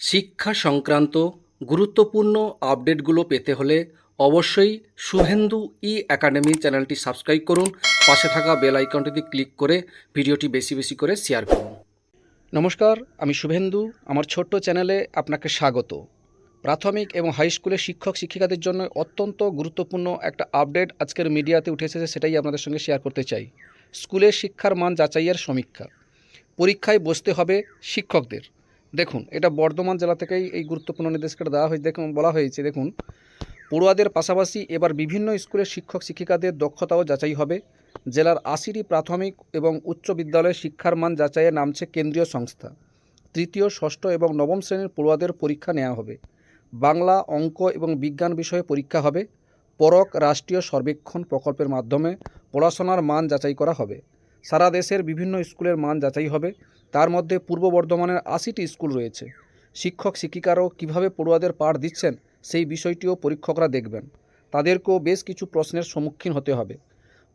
শিক্ষা সংক্রান্ত গুরুত্বপূর্ণ আপডেটগুলো পেতে হলে অবশ্যই শুভেন্দু ই একাডেমি চ্যানেলটি সাবস্ক্রাইব করুন। পাশে থাকা বেল আইকনটিতে ক্লিক করে ভিডিওটি বেশি বেশি করে শেয়ার করুন। নমস্কার, আমি শুভেন্দু। আমার ছোট্ট চ্যানেলে আপনাকে স্বাগত। প্রাথমিক এবং হাই স্কুলের শিক্ষক শিক্ষিকাদের জন্য অত্যন্ত গুরুত্বপূর্ণ একটা আপডেট আজকের মিডিয়াতে উঠে এসেছে, সেটাই আপনাদের সঙ্গে শেয়ার করতে চাই। স্কুলের শিক্ষার মান যাচাইয়ের সমীক্ষা। পরীক্ষায় বসতে হবে শিক্ষকদের। দেখুন, এটা বর্ধমান জেলা থেকেই এই গুরুত্বপূর্ণ নির্দেশটা দেওয়া হয়েছে, দেখুন, বলা হয়েছে, দেখুন, পড়ুয়াদের পাশাপাশি এবার বিভিন্ন স্কুলের শিক্ষক শিক্ষিকাদের দক্ষতাও যাচাই হবে। জেলার আশিটি প্রাথমিক এবং উচ্চ বিদ্যালয়ের শিক্ষার মান যাচাইয়ে নামছে কেন্দ্রীয় সংস্থা। তৃতীয়, ষষ্ঠ এবং নবম শ্রেণির পড়ুয়াদের পরীক্ষা নেওয়া হবে। বাংলা, অঙ্ক এবং বিজ্ঞান বিষয়ে পরীক্ষা হবে। পরক রাষ্ট্রীয় সর্বেক্ষণ প্রকল্পের মাধ্যমে পড়াশোনার মান যাচাই করা হবে। সারা দেশের বিভিন্ন স্কুলের মান যাচাই হবে। তার মধ্যে পূর্ব বর্ধমানের আশিটি স্কুল রয়েছে। শিক্ষক, শিক্ষিকারাও কীভাবে পড়ুয়াদের পাঠ দিচ্ছেন সেই বিষয়টিও পরীক্ষকরা দেখবেন। তাদেরকেও বেশ কিছু প্রশ্নের সম্মুখীন হতে হবে।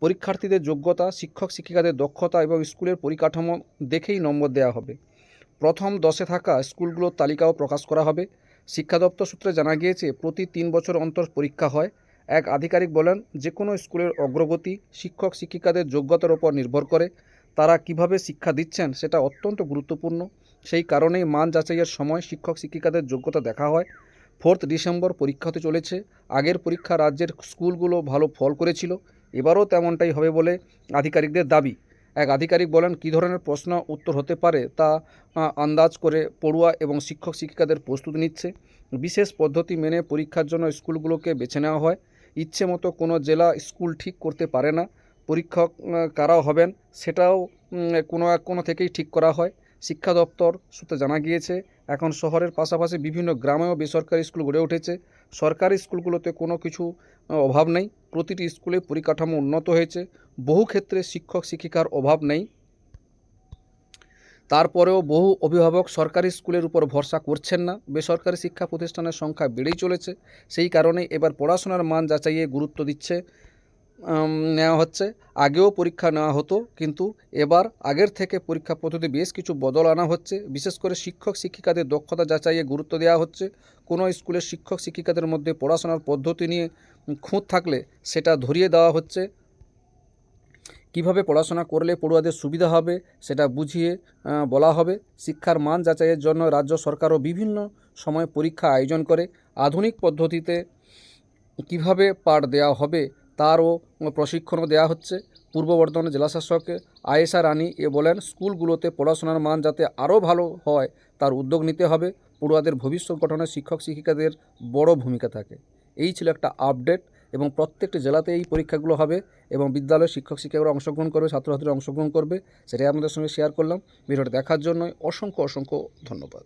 পরীক্ষার্থীদের যোগ্যতা, শিক্ষক, শিক্ষিকাদের দক্ষতা এবং স্কুলের পরিকাঠামো দেখেই নম্বর দেওয়া হবে। প্রথম দশে থাকা স্কুলগুলোর তালিকাও প্রকাশ করা হবে। শিক্ষা দপ্তর সূত্রে জানা গিয়েছে, প্রতি তিন বছর অন্তর পরীক্ষা হয়। এক আধিকারিক বলেন যে কোনো স্কুলের অগ্রগতি শিক্ষক, শিক্ষিকাদের যোগ্যতার ওপর নির্ভর করে। তারা কীভাবে শিক্ষা দিচ্ছেন সেটা অত্যন্ত গুরুত্বপূর্ণ। সেই কারণেই মান যাচাইয়ের সময় শিক্ষক শিক্ষিকাদের যোগ্যতা দেখা হয়। ফোর্থ ডিসেম্বর পরীক্ষা হতে চলেছে। আগের পরীক্ষা রাজ্যের স্কুলগুলো ভালো ফল করেছিল। এবারও তেমনটাই হবে বলে আধিকারিকদের দাবি। এক আধিকারিক বলেন, কী ধরনের প্রশ্ন উত্তর হতে পারে তা আন্দাজ করে পড়ুয়া এবং শিক্ষক শিক্ষিকাদের প্রস্তুতি নিচ্ছে। বিশেষ পদ্ধতি মেনে পরীক্ষার জন্য স্কুলগুলোকে বেছে নেওয়া হয়। ইচ্ছে মতো কোনো জেলা স্কুল ঠিক করতে পারে না। পরীক্ষক কারাও হবেন, সেটাও কোনো এক কোনো থেকেই ঠিক করা হয়। শিক্ষা দপ্তর সূত্রে জানা গিয়েছে, এখন শহরের পাশাপাশি বিভিন্ন গ্রামেও বেসরকারি স্কুল গড়ে উঠেছে। সরকারি স্কুলগুলোতে কোনো কিছু অভাব নেই। প্রতিটি স্কুলে পরিকাঠামো উন্নত হয়েছে। বহু ক্ষেত্রে শিক্ষক শিক্ষিকার অভাব নেই। তারপরেও বহু অভিভাবক সরকারি স্কুলের উপর ভরসা করছেন না। বেসরকারি শিক্ষা প্রতিষ্ঠানের সংখ্যা বেড়েই চলেছে। সেই কারণে এবার পড়াশোনার মান যাচাইয়ে গুরুত্ব দিচ্ছে নেওয়া হচ্ছে। আগেও পরীক্ষা নেওয়া হতো, কিন্তু এবার আগের থেকে পরীক্ষা পদ্ধতি বেশ কিছু বদল আনা হচ্ছে। বিশেষ করে শিক্ষক শিক্ষিকাদের দক্ষতা যাচাইয়ে গুরুত্ব দেওয়া হচ্ছে। কোনো স্কুলের শিক্ষক শিক্ষিকাদের মধ্যে পড়াশোনার পদ্ধতি নিয়ে খুঁত থাকলে সেটা ধরিয়ে দেওয়া হচ্ছে। কীভাবে পড়াশোনা করলে পড়ুয়াদের সুবিধা হবে সেটা বুঝিয়ে বলা হবে। শিক্ষার মান যাচাইয়ের জন্য রাজ্য সরকারও বিভিন্ন সময় পরীক্ষা আয়োজন করে। আধুনিক পদ্ধতিতে কীভাবে পাঠ দেওয়া হবে তারও প্রশিক্ষণও দেওয়া হচ্ছে। পূর্ব বর্ধমান জেলাশাসক আয়েশা রানী এ বলেন, স্কুলগুলোতে পড়াশোনার মান যাতে আরও ভালো হয়, তার উদ্যোগ নিতে হবে। পড়ুয়াদের ভবিষ্যৎ গঠনে শিক্ষক শিক্ষিকাদের বড় ভূমিকা থাকে। এই ছিল একটা আপডেট এবং প্রত্যেকটি জেলাতে এই পরীক্ষাগুলো হবে এবং বিদ্যালয়ের শিক্ষক শিক্ষকরা অংশগ্রহণ করবে, ছাত্রছাত্রীরা অংশগ্রহণ করবে, সেটাই আমাদের সঙ্গে শেয়ার করলাম। ভিডিওটা দেখার জন্য অসংখ্য অসংখ্য ধন্যবাদ।